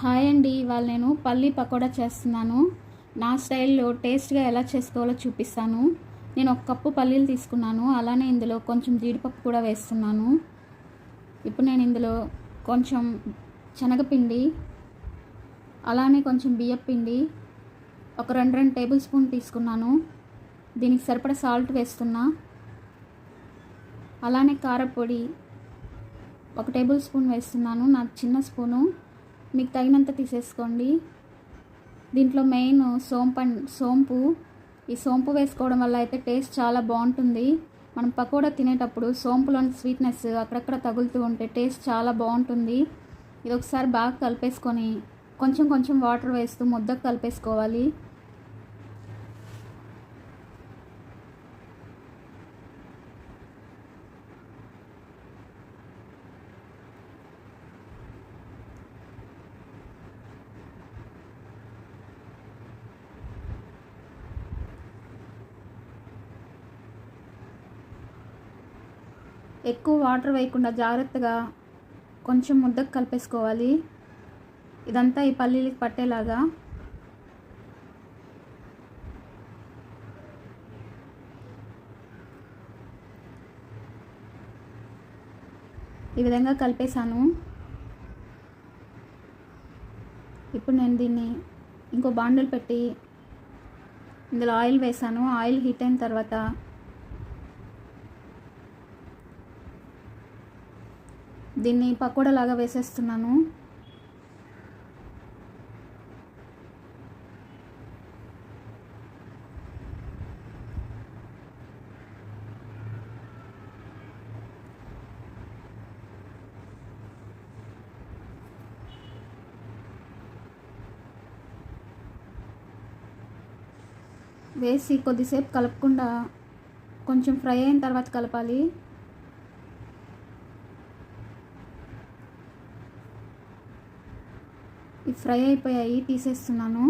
Hi అండి ఇవాళ నేను పల్లీ పకోడా చేస్తున్నాను. నా స్టైల్లో టేస్ట్గా ఎలా చేసుకోవాలో చూపిస్తాను. నేను ఒక కప్పు పల్లీలు తీసుకున్నాను అలానే ఇందులో కొంచెం జీడిపప్పు కూడా వేస్తున్నాను. ఇప్పుడు నేను ఇందులో కొంచెం శనగపిండి అలానే కొంచెం బియ్యపిండి ఒక రెండు రెండు టేబుల్ స్పూన్ తీసుకున్నాను. దీనికి సరిపడా సాల్ట్ వేస్తున్నా. అలానే కారపొడి ఒక టేబుల్ స్పూన్ వేస్తున్నాను నాకు చిన్న స్పూను. మీకు తగినంత తీసేసుకోండి. దీంట్లో మెయిన్ సోంపు సోంపు ఈ సోంపు వేసుకోవడం వల్ల అయితే టేస్ట్ చాలా బాగుంటుంది. మనం పకోడా తినేటప్పుడు సోంపులోని స్వీట్నెస్ అక్కడక్కడ తగులుతూ ఉంటే టేస్ట్ చాలా బాగుంటుంది. ఇది ఒకసారి బాగా కలిపేసుకొని కొంచెం కొంచెం వాటర్ వేస్తూ ముద్దకు కలిపేసుకోవాలి. ఎక్కువ వాటర్ వేయకుండా జాగ్రత్తగా కొంచెం ముద్దకు కలిపేసుకోవాలి. ఇదంతా ఈ పల్లీలకి పట్టేలాగా. ఈ విధంగా కలిపేశాను. ఇప్పుడు నేను దీన్ని ఇంకో బాండలు పెట్టి ఇందులో ఆయిల్ వేసాను ఆయిల్ హీట్ అయిన తర్వాత దీన్ని పకోడా లాగా వేసేస్తున్నాను. వేసి కొద్దిసేపు కలపకుండా కొంచెం ఫ్రై అయిన తర్వాత కలపాలి. ఇవి ఫ్రై అయిపోయాయి తీసేస్తున్నాను.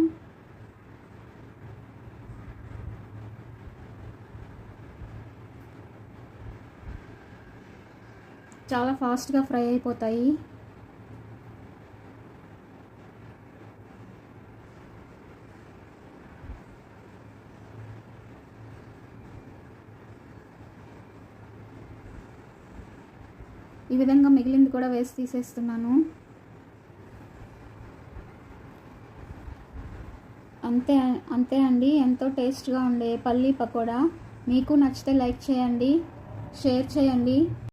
చాలా ఫాస్ట్గా ఫ్రై అయిపోతాయి. ఈ విధంగా మిగిలింది కూడా వేసి తీసేస్తున్నాను. అంతే అంతే అండి. ఎంతో టేస్ట్గా ఉండే పల్లీ పకోడా. మీకు నచ్చితే లైక్ చేయండి షేర్ చేయండి.